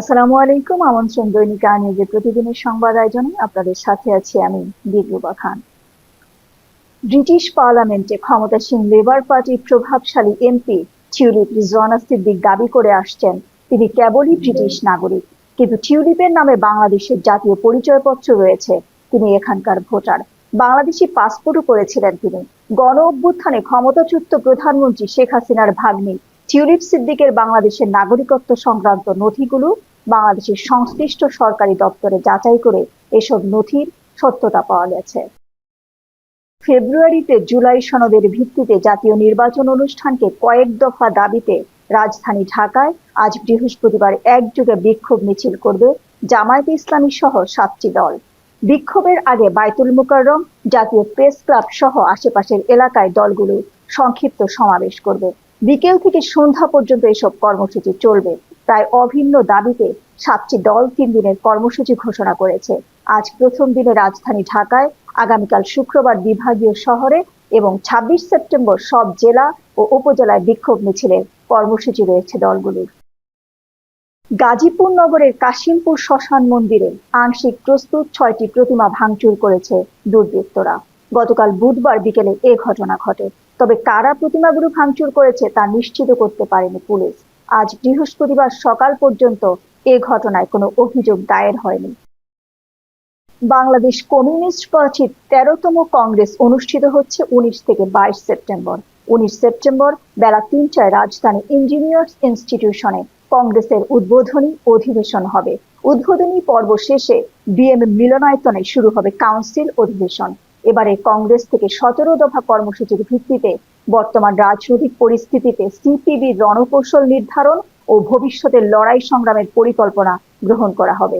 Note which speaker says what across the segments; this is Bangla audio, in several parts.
Speaker 1: আসসালামু আলাইকুম আমন্ত্রণ দৈনিক আনিজের প্রতিদিনের সংবাদ আয়োজনে আপনাদের সাথে আছি আমি দিলরুবা খান ব্রিটিশ পার্লামেন্টে ক্ষমতাসীন লেবার পার্টির প্রভাবশালী এমপি টিউলিপ রিজওয়ানা দাবি করে আসছেন তিনি কেবলই ব্রিটিশ নাগরিক কিন্তু টিউলিপের নামে বাংলাদেশের জাতীয় পরিচয়পত্র রয়েছে তিনি এখানকার ভোটার বাংলাদেশি পাসপোর্টও করেছিলেন তিনি গণ অভ্যুত্থানে ক্ষমতাচ্যুত প্রধানমন্ত্রী শেখ হাসিনার ভাগ্নি টিউলিপ সিদ্দিকের বাংলাদেশের নাগরিকত্ব সংক্রান্ত নথিগুলো বাংলাদেশের সংশ্লিষ্ট সরকারি দপ্তরে যাচাই করে এসব নথির সত্যতা পাওয়া গেছে ফেব্রুয়ারিতে জুলাই সনদের ভিত্তিতে জাতীয় নির্বাচন অনুষ্ঠানকে কয়েক দফা দাবিতে রাজধানী ঢাকায় আজ বৃহস্পতিবার একযোগে বিক্ষোভ মিছিল করবে জামায়াত ইসলামী সহ সাতটি দল বিক্ষোভের আগে বায়তুল মুকাররম জাতীয় প্রেস ক্লাব সহ আশেপাশের এলাকায় দলগুলো সংক্ষিপ্ত সমাবেশ করবে বিকেল থেকে সন্ধ্যা পর্যন্ত এসব কর্মসূচি চলবে প্রায় অভিন্ন দাবিতে সাতটি দল তিন দিনের কর্মসূচি ঘোষণা করেছে আজ প্রথম দিনে রাজধানী ঢাকায় আগামীকাল শুক্রবার বিভাগীয় শহরে এবং ২৬ সেপ্টেম্বর সব জেলা ও উপজেলায় বিক্ষোভ মিছিলের কর্মসূচি রয়েছে দলগুলির গাজীপুর নগরের কাশিমপুর শ্মশান মন্দিরে আংশিক প্রস্তুত ছয়টি প্রতিমা ভাঙচুর করেছে দুর্বৃত্তরা গতকাল বুধবার বিকেলে এ ঘটনা ঘটে তবে কারা প্রতিমাগুলো ভাঙচুর করেছে তা নিশ্চিত করতে পারেনি পুলিশ আজ বৃহস্পতিবার সকাল পর্যন্ত এ ঘটনায় কোনো অভিযোগ দায়ের হয়নি বাংলাদেশ কমিউনিস্ট পার্টির তেরোতম কংগ্রেস অনুষ্ঠিত হচ্ছে উনিশ থেকে বাইশ সেপ্টেম্বর উনিশ সেপ্টেম্বর বেলা তিনটায় রাজধানী ইঞ্জিনিয়ার্স ইনস্টিটিউশনে কংগ্রেসের উদ্বোধনী অধিবেশন হবে উদ্বোধনী পর্ব শেষে বিএম মিলনায়তনে শুরু হবে কাউন্সিল অধিবেশন এবারে কংগ্রেস থেকে সতেরো দফা কর্মসূচির ভিত্তিতে বর্তমান রাজনৈতিক পরিস্থিতিতে সিপিবি রণকৌশল নির্ধারণ ও ভবিষ্যতের লড়াই সংগ্রামের পরিকল্পনা গ্রহণ করা হবে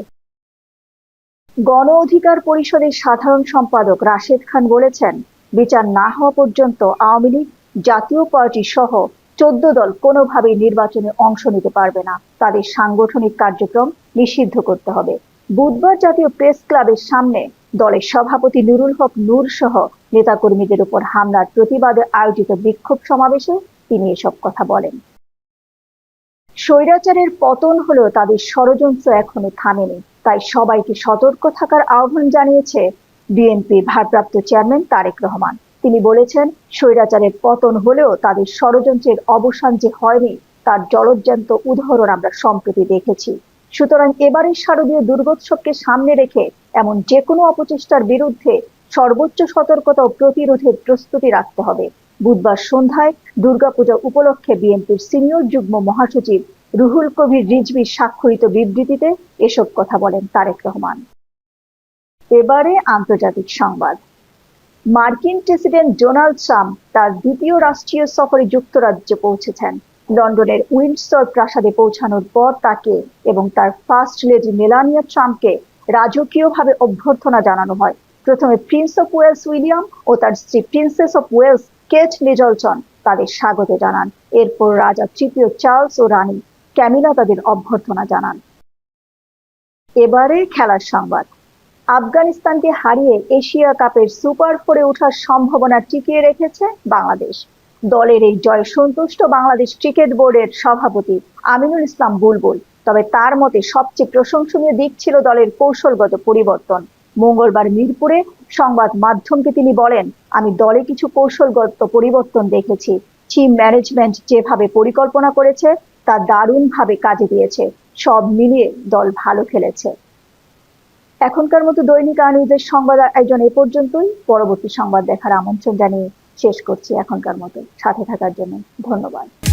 Speaker 1: গণ অধিকার পরিষদের সাধারণ সম্পাদক রাশেদ খান বলেছেন বিচার না হওয়া পর্যন্ত আওয়ামী লীগ জাতীয় পার্টি সহ চোদ্দ দল কোনোভাবেই নির্বাচনে অংশ নিতে পারবে না তাদের সাংগঠনিক কার্যক্রম নিষিদ্ধ করতে হবে বুধবার জাতীয় প্রেস ক্লাবের সামনে দলের সভাপতি নুরুল হক নূর সহ নেতাকর্মীদের উপর হামলার প্রতিবাদে আয়োজিত বিক্ষোভ সমাবেশে তিনি এসব কথা বলেন স্বৈরাচারের পতন হলেও তাদের ষড়যন্ত্র এখনো থামেনি তাই সবাইকে সতর্ক থাকার আহ্বান জানিয়েছে বিএনপির ভারপ্রাপ্ত চেয়ারম্যান তারেক রহমান তিনি বলেছেন স্বৈরাচারের পতন হলেও তাদের ষড়যন্ত্রের অবসান যে হয়নি তার জলজ্যান্ত উদাহরণ আমরা সম্প্রতি দেখেছি সুতরাং এবারের শারদীয় দুর্গোৎসবকে সামনে রেখে এমন যে কোনো অপচেষ্টার বিরুদ্ধে সর্বোচ্চ সতর্কতা ও প্রতিরোধের প্রস্তুতি রাখতে হবে বুধবার সন্ধ্যায় দুর্গাপূজা উপলক্ষে বিএনপির সিনিয়র যুগ্ম মহাসচিব রুহুল কবির রিজবির স্বাক্ষরিত বিবৃতিতে এসব কথা বলেন তারেক রহমান এবারে আন্তর্জাতিক সংবাদ মার্কিন প্রেসিডেন্ট ডোনাল্ড ট্রাম্প তার দ্বিতীয় রাষ্ট্রীয় সফরে যুক্তরাজ্যে পৌঁছেছেন লন্ডনের উইন্ডসর প্রাসাদে পৌঁছানোর পর তাকে এবং তার ফার্স্ট লেডি মেলানিয়া ট্রাম্পকে রাজকীয়ভাবে অভ্যর্থনা জানানো হয় প্রথমে প্রিন্স অফ ওয়েলস উইলিয়াম ও তার স্ত্রী প্রিন্সেস অফ ওয়েলস কেট লিজলসন তাদের স্বাগত জানান এরপর রাজা তৃতীয় চার্লস ও রানী ক্যামিলা তাদের অভ্যর্থনা জানান এবারে খেলার সংবাদ আফগানিস্তানকে হারিয়ে এশিয়া কাপের সুপার ফোরে ওঠার সম্ভাবনা টিকিয়ে রেখেছে বাংলাদেশ দলের এই জয় সন্তুষ্ট বাংলাদেশ ক্রিকেট বোর্ডের সভাপতি আমিনুল ইসলাম বুলবুল তবে তার মতে সবচেয়ে প্রশংসনীয় দিক ছিল দলের কৌশলগত পরিবর্তন মঙ্গলবার মিরপুরে সংবাদ মাধ্যমকে তিনি বলেন আমি দলে কিছু কৌশলগত পরিবর্তন দেখেছি টিম ম্যানেজমেন্ট যেভাবে পরিকল্পনা করেছে তা দারুণভাবে কাজে দিয়েছে সব মিলিয়ে দল ভালো খেলেছে এখনকার মতো দৈনিক আনিউজের সংবাদ আয়োজন এ পর্যন্তই পরবর্তী সংবাদ দেখার আমন্ত্রণ জানিয়ে শেষ করছি এখনকার মতো সাথে থাকার জন্য ধন্যবাদ